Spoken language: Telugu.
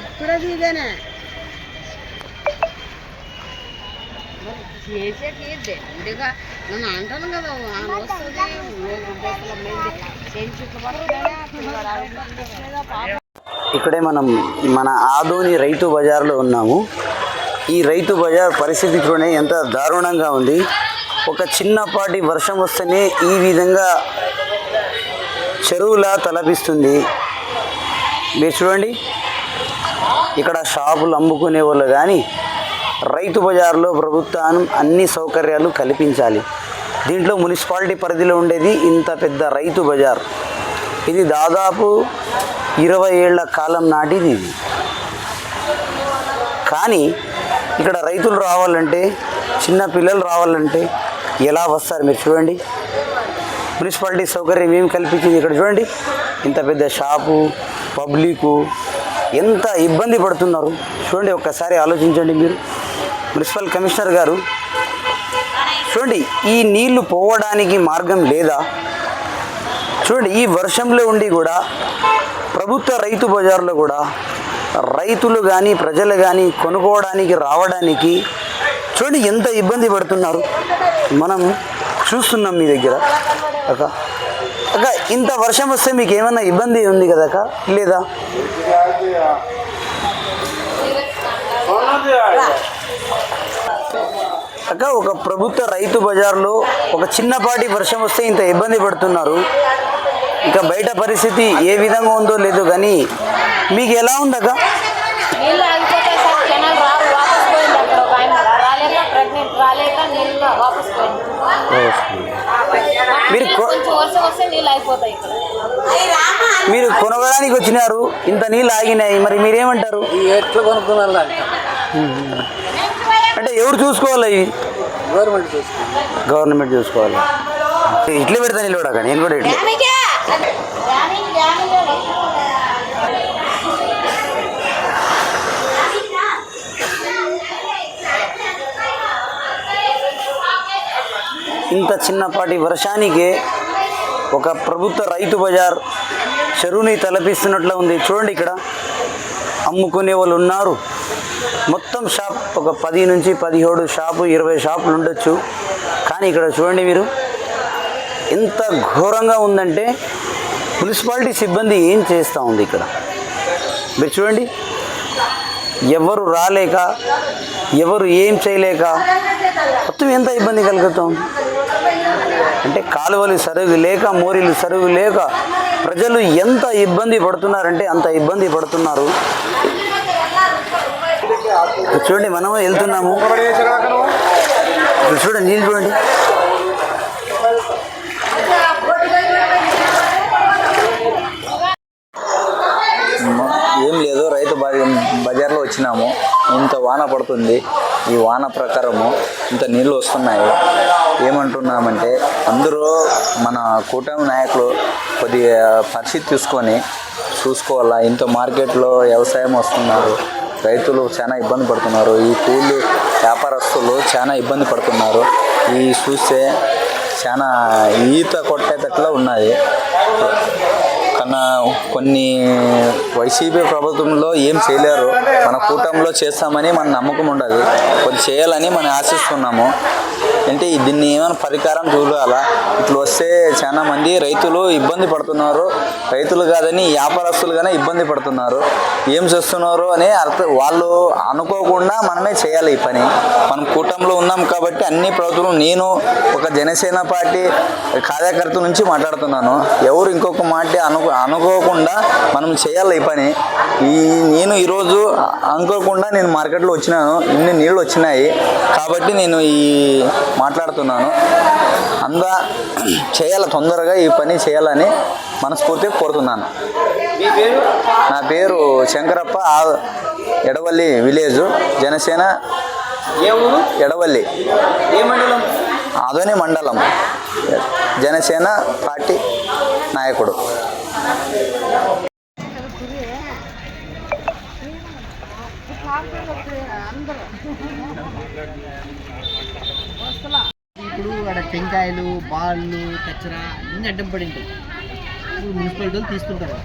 ఇప్పుడే చేసేకి దండిగా అంటాను కదా ఆమె వస్తుంది ఇక్కడే మనం మన ఆదోని రైతు బజార్లో ఉన్నాము ఈ రైతు బజార్ పరిస్థితి ఎంత దారుణంగా ఉంది. ఒక చిన్నపాటి వర్షం వస్తేనే ఈ విధంగా చెరువులా తలపిస్తుంది. మీరు చూడండి. ఇక్కడ షాపులు అమ్ముకునే వాళ్ళు కానీ రైతు బజార్లో ప్రభుత్వం అన్ని సౌకర్యాలు కల్పించాలి. దీంట్లో మున్సిపాలిటీ పరిధిలో ఉండేది ఇంత పెద్ద రైతు బజార్. ఇది దాదాపు ఇరవై ఏళ్ళ కాలం నాటిది ఇది. కానీ ఇక్కడ రైతులు రావాలంటే చిన్న పిల్లలు రావాలంటే ఎలా వస్తారు మీరు చూడండి. మున్సిపాలిటీ సౌకర్యం ఏం కల్పించింది ఇక్కడ చూడండి. ఇంత పెద్ద షాపు పబ్లికు ఎంత ఇబ్బంది పడుతున్నారు. చూడండి ఒక్కసారి ఆలోచించండి మీరు. మున్సిపల్ కమిషనర్ గారు చూడండి ఈ నీళ్ళు పోవడానికి మార్గం లేదా? చూడండి ఈ వర్షంలో ఉండి కూడా ప్రభుత్వ రైతు బజార్లో కూడా రైతులు కానీ ప్రజలు కానీ కొనుక్కోవడానికి రావడానికి చూడండి ఎంత ఇబ్బంది పడుతున్నారు. మనం చూస్తున్నాం మీ దగ్గర. అక్క అక్క ఇంత వర్షం వస్తే మీకు ఏమన్నా ఇబ్బంది ఉంది కదా అక్క? లేదా? అక్క ఒక ప్రభుత్వ రైతు బజార్లో ఒక చిన్నపాటి వర్షం వస్తే ఇంత ఇబ్బంది పడుతున్నారు. ఇంకా బయట పరిస్థితి ఏ విధంగా ఉందో లేదో కానీ మీకు ఎలా ఉందక్క మీరు కొ- కొంచెం వర్షం వస్తే నీళ్ళు అయిపోతాయి ఇక్కడ. మీరు కొనగడానికి వచ్చినారు. ఇంత నీళ్ళు ఆగినాయి. మరి మీరేమంటారు? ఎట్లా కొనుక్కున్నారు అంటే ఎవరు చూసుకోవాలి ఇవి గవర్నమెంట్ చూసుకుంది గవర్నమెంట్ చూసుకోవాలి. ఇట్లే పెడతా నిలబడక. నేను కూడా ఇట్లా. ఇంత చిన్నపాటి వర్షానికే ఒక ప్రభుత్వ రైతు బజార్ చెరువుని తలపిస్తున్నట్లు ఉంది. చూడండి ఇక్కడ. అమ్ముకునే వాళ్ళు ఉన్నారు. మొత్తం షాప్ ఒక పది నుంచి పదిహేడు షాపు ఇరవై షాపులు ఉండొచ్చు. కానీ ఇక్కడ చూడండి మీరు. ఎంత ఘోరంగా ఉందంటే మున్సిపాలిటీ సిబ్బంది ఏం చేస్తూ ఉంది ఇక్కడ? మీరు చూడండి. ఎవరు రాలేక ఎవరు ఏం చేయలేక మొత్తం ఎంత ఇబ్బంది కలుగుతాం? అంటే కాలువలు సరుగు లేక మోరీలు సరుగు లేక ప్రజలు ఎంత ఇబ్బంది పడుతున్నారంటే అంత ఇబ్బంది పడుతున్నారు. చూడండి మనము వెళ్తున్నాము. చూడండి నీళ్ళు చూడండి ఏం లేదు రైతు బజ- బజార్లో వచ్చినాము ఇంత వాన పడుతుంది. ఈ వాన ప్రకారము ఇంత నీళ్ళు వస్తున్నాయి. ఏమంటున్నామంటే అందరూ మన కూటమి నాయకులు కొద్దిగా పరిస్థితి తీసుకొని చూసుకోవాలా? ఇంత మార్కెట్లో వ్యవసాయం వస్తున్నారు. రైతులు చాలా ఇబ్బంది పడుతున్నారు. ఈ కూలి వ్యాపారస్తులు చాలా ఇబ్బంది పడుతున్నారు. ఈ చూస్తే చాలా ఈత కొట్టేటట్లు ఉన్నది మన కొన్ని వైసీపీ ప్రభుత్వంలో ఏం చేయలేరు. మన కూటమిలో చేస్తామని మన నమ్మకం ఉండదు కొన్ని చేయాలని మనం ఆశిస్తున్నాము. అంటే దీన్ని ఏమైనా పరికారం చూడాలా? ఇట్లా వస్తే చాలా మంది రైతులు ఇబ్బంది పడుతున్నారు. రైతులు కాదని వ్యాపారస్తులుగానే ఇబ్బంది పడుతున్నారు. ఏం చేస్తున్నారు అని అర్థం వాళ్ళు అనుకోకుండా మనమే చేయాలి ఈ పని. మనం కూటమిలో ఉన్నాం కాబట్టి అన్ని ప్రభుత్వం నేను ఒక జనసేన పార్టీ కార్యకర్త నుంచి మాట్లాడుతున్నాను. ఎవరు ఇంకొక మాట అనుకో అనుకోకుండా మనం చేయాలి ఈ పని. ఈ నేను ఈరోజు అనుకోకుండా నేను మార్కెట్లో వచ్చినాను. ఇన్ని నీళ్ళు వచ్చినాయి. కాబట్టి నేను ఈ మాట్లాడుతున్నాను. అందా చేయాలి తొందరగా ఈ పని చేయాలని మనస్ఫూర్తిగా కోరుతున్నాను. నా పేరు శంకరప్ప ఎడవల్లి విలేజ్ జనసేన ఎడవల్లి. ఆదోని మండలం. జనసేన పార్టీ నాయకుడు. అందరూ ఇప్పుడు అక్కడ టెంకాయలు బాళ్ళు కచ్చరా అన్ని అడ్డం పడి ఉంటాయి. ఇప్పుడు మున్సిపాలిటీ వాళ్ళు తీస్తుంటారు